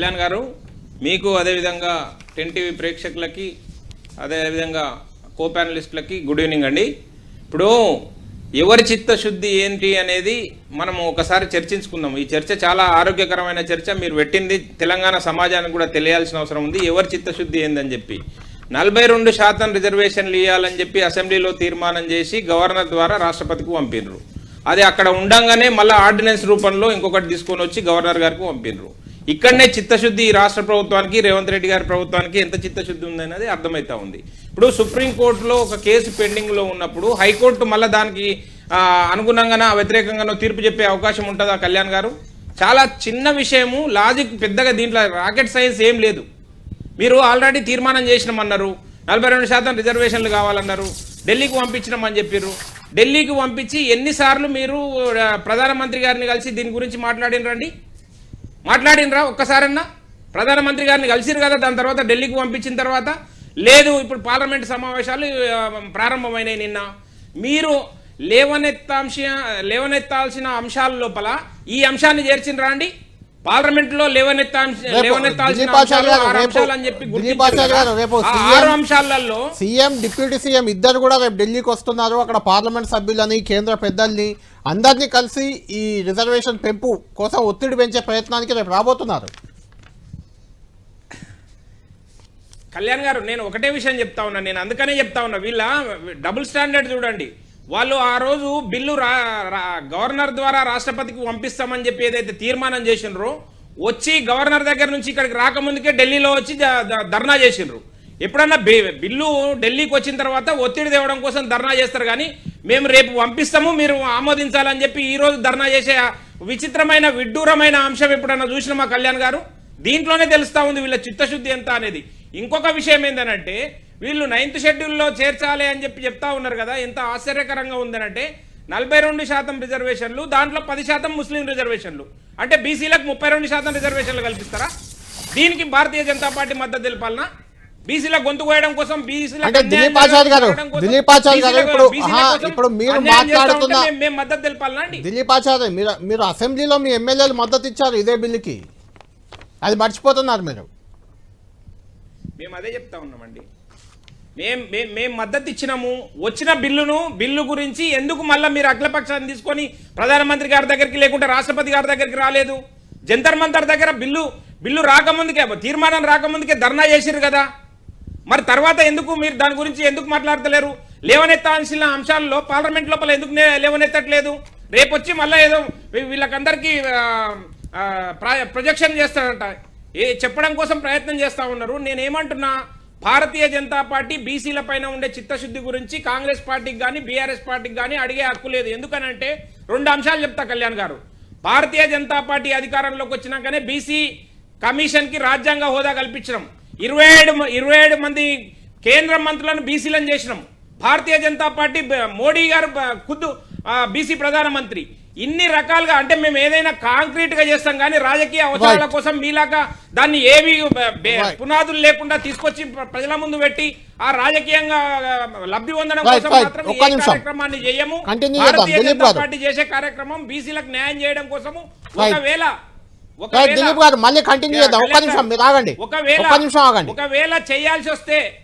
కళ్యాణ్ గారు మీకు అదేవిధంగా టెన్ టీవీ ప్రేక్షకులకి అదేవిధంగా కో ప్యానలిస్టులకి గుడ్ ఈవినింగ్ అండి. ఇప్పుడు ఎవరి చిత్తశుద్ధి ఏంటి అనేది మనం ఒకసారి చర్చించుకుందాం. ఈ చర్చ చాలా ఆరోగ్యకరమైన చర్చ. మీరు పెట్టింది తెలంగాణ సమాజానికి కూడా తెలియాల్సిన అవసరం ఉంది. ఎవరి చిత్తశుద్ధి ఏందని చెప్పి. నలభై రెండు శాతం రిజర్వేషన్లు ఇవ్వాలని చెప్పి అసెంబ్లీలో తీర్మానం చేసి గవర్నర్ ద్వారా రాష్ట్రపతికి పంపినరు అది అక్కడ ఉండంగానే మళ్ళీ ఆర్డినెన్స్ రూపంలో ఇంకొకటి తీసుకొని వచ్చి గవర్నర్ గారికి పంపినరు ఇక్కడనే చిత్తశుద్ధి ఈ రాష్ట్ర ప్రభుత్వానికి రేవంత్ రెడ్డి గారి ప్రభుత్వానికి ఎంత చిత్తశుద్ధి ఉందనేది అర్థమవుతా ఉంది. ఇప్పుడు సుప్రీంకోర్టులో ఒక కేసు పెండింగ్లో ఉన్నప్పుడు హైకోర్టు మళ్ళీ దానికి అనుగుణంగానో వ్యతిరేకంగానో తీర్పు చెప్పే అవకాశం ఉంటుందా కళ్యాణ్ గారు? చాలా చిన్న విషయము లాజిక్ పెద్దగా దీంట్లో రాకెట్ సైన్స్ ఏం లేదు. మీరు ఆల్రెడీ తీర్మానం చేసినామన్నారు నలభై రెండు శాతం రిజర్వేషన్లు కావాలన్నారు ఢిల్లీకి పంపించినామని చెప్పారు ఢిల్లీకి పంపించి ఎన్నిసార్లు మీరు ప్రధానమంత్రి గారిని కలిసి దీని గురించి మాట్లాడినరండి? మాట్లాడినరా ఒక్కసారన్నా? ప్రధానమంత్రి గారిని కలిసిరు కదా దాని తర్వాత ఢిల్లీకి పంపించిన తర్వాత? లేదు ఇప్పుడు పార్లమెంట్ సమావేశాలు ప్రారంభమైనాయి నిన్న. మీరు లేవనెత్తాంశ లేవనెత్తాల్సిన అంశాల లోపల ఈ అంశాన్ని చేర్చినరా అండి? సీఎం ఆరు అంశాలలో సీఎం డిప్యూటీ సీఎం ఇద్దరు కూడా రేపు ఢిల్లీకి వస్తున్నారు. అక్కడ పార్లమెంట్ సభ్యులని కేంద్ర పెద్దల్ని అందరినీ కలిసి ఈ రిజర్వేషన్ పెంపు కోసం ఒత్తిడి పెంచే ప్రయత్నానికి రేపు రాబోతున్నారు. కళ్యాణ్ గారు నేను ఒకటే విషయం చెప్తా ఉన్నా. నేను అందుకనే చెప్తా ఉన్నా. వీళ్ళ డబుల్ స్టాండర్డ్ చూడండి. వాళ్ళు ఆ రోజు బిల్లు రా రా- గవర్నర్ ద్వారా రాష్ట్రపతికి పంపిస్తామని చెప్పి ఏదైతే తీర్మానం చేసినారో వచ్చి గవర్నర్ దగ్గర నుంచి ఇక్కడికి రాకముందుకే ఢిల్లీలో వచ్చి ధర్నా చేసిండ్రు. ఎప్పుడన్నా బి- బిల్లు ఢిల్లీకి వచ్చిన తర్వాత ఒత్తిడి తేవడం కోసం ధర్నా చేస్తారు కానీ మేము రేపు పంపిస్తాము మీరు ఆమోదించాలని చెప్పి ఈరోజు ధర్నా చేసే విచిత్రమైన విడ్డూరమైన అంశం ఎప్పుడన్నా చూసిన మా కళ్యాణ్ గారు? దీంట్లోనే తెలుస్తా ఉంది వీళ్ళ చిత్తశుద్ధి ఎంత అనేది. ఇంకొక విషయం ఏంటంటే వీళ్ళు నైన్త్ షెడ్యూల్లో చేర్చాలి అని చెప్పి చెప్తా ఉన్నారు కదా ఎంత ఆశ్చర్యకరంగా ఉందనంటే నలభై రెండు శాతం రిజర్వేషన్లు దాంట్లో పది శాతం ముస్లిం రిజర్వేషన్లు. అంటే బీసీలకు ముప్పై రెండు శాతం రిజర్వేషన్లు కల్పిస్తారా? దీనికి భారతీయ జనతా పార్టీ మద్దతు తెలపాలనా? బీసీల గొంతు కోయడం కోసం బీసీల ఇప్పుడు, మీరు మాట్లాడుతున్న- మేము మద్దతు తెలపాలనా అండి? దిలీప్ ఆచార్య మీరు మీరు అసెంబ్లీలో మీ ఎమ్మెల్యేలు మద్దతు ఇచ్చారు ఇదే బిల్లుకి. అది మర్చిపోతున్నారు మీరు. మేము అదే చెప్తా ఉన్నామండి. మేం మేం మేము మద్దతు ఇచ్చినాము. వచ్చిన బిల్లును బిల్లు గురించి ఎందుకు మళ్ళీ మీరు అఖిలపక్షాన్ని తీసుకొని ప్రధానమంత్రి గారి దగ్గరికి లేకుంటే రాష్ట్రపతి గారి దగ్గరికి రాలేదు? జంతర్ మంతర్ దగ్గర బిల్లు బిల్లు రాకముందుకే తీర్మానం రాకముందుకే ధర్నా చేసిరు కదా. మరి తర్వాత ఎందుకు మీరు దాని గురించి ఎందుకు మాట్లాడతలేరు? లేవనెత్తాల్సిన అంశాల్లో పార్లమెంట్ లోపల ఎందుకు లేవనెత్తట్లేదు? రేపొచ్చి మళ్ళీ ఏదో వీళ్ళకందరికీ ప్రొజెక్షన్ చేస్తాడంట. ఏ చెప్పడం కోసం ప్రయత్నం చేస్తా ఉన్నారు. నేనేమంటున్నా భారతీయ జనతా పార్టీ బీసీల పైన ఉండే చిత్తశుద్ధి గురించి కాంగ్రెస్ పార్టీకి కానీ బీఆర్ఎస్ పార్టీకి కానీ అడిగే హక్కు లేదు. ఎందుకనంటే రెండు అంశాలు చెప్తా కళ్యాణ్ గారు. భారతీయ జనతా పార్టీ అధికారంలోకి వచ్చినాకనే బీసీ కమిషన్కి రాజ్యాంగ హోదా కల్పించడం ఇరవై ఏడు ఇరవై ఏడు మంది కేంద్ర మంత్రులను బీసీలను చేసినాం. భారతీయ జనతా పార్టీ మోడీ గారు ఖుద్దు బీసీ ప్రధానమంత్రి. ఇన్ని రకాలుగా అంటే మేము ఏదైనా కాంక్రీట్గా చేస్తాం కానీ రాజకీయ అవసరాల. కోసం మీలాగా దాన్ని ఏవి. పునాదులు లేకుండా తీసుకొచ్చి ప్ర- ప్రజల ముందు పెట్టి ఆ రాజకీయంగా లబ్ధి పొందడం కోసం. మాత్రం ఏ. కార్యక్రమాన్ని చేయము. భారతీయ జనతా. పార్టీ చేసే కార్యక్రమం బీసీలకు న్యాయం చేయడం కోసము. ఒకవేళ ఒకవేళ చేయాల్సి వస్తే